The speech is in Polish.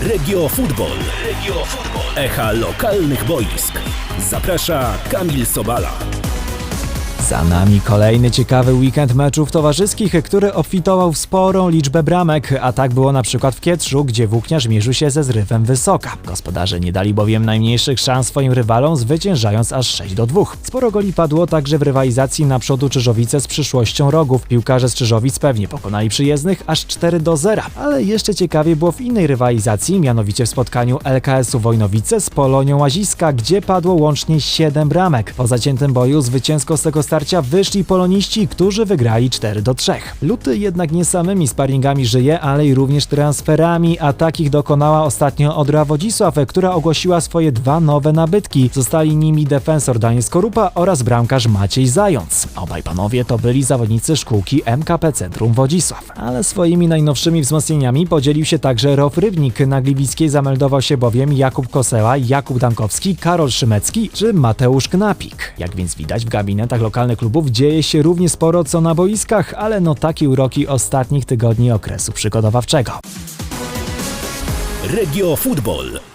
Regio Football. Regio Football. Echa lokalnych boisk. Zaprasza Kamil Sobala. Za nami kolejny ciekawy weekend meczów towarzyskich, który obfitował w sporą liczbę bramek, a tak było na przykład w Kietrzu, gdzie włókniarz mierzył się ze zrywem Wysoka. Gospodarze nie dali bowiem najmniejszych szans swoim rywalom, zwyciężając aż 6 do 2. Sporo goli padło także w rywalizacji na przodu Czyżowice z przyszłością rogów. Piłkarze z Czyżowic pewnie pokonali przyjezdnych aż 4 do 0. Ale jeszcze ciekawie było w innej rywalizacji, mianowicie w spotkaniu LKS-u Wojnowice z Polonią Łaziska, gdzie padło łącznie 7 bramek. Po zaciętym boju zwycięsko z tego starcia wyszli poloniści, którzy wygrali 4 do 3. Luty jednak nie samymi sparingami żyje, ale i również transferami, a takich dokonała ostatnio Odra Wodzisław, która ogłosiła swoje dwa nowe nabytki. Zostali nimi defensor Daniel Skorupa oraz bramkarz Maciej Zając. Obaj panowie to byli zawodnicy szkółki MKP Centrum Wodzisław. Ale swoimi najnowszymi wzmocnieniami podzielił się także Rof Rybnik. Na Gliwickiej zameldował się bowiem Jakub Koseła, Jakub Dankowski, Karol Szymecki czy Mateusz Knapik. Jak więc widać w gabinetach lokalnych klubów dzieje się równie sporo co na boiskach, ale no takie uroki ostatnich tygodni okresu przygotowawczego. Regio Football.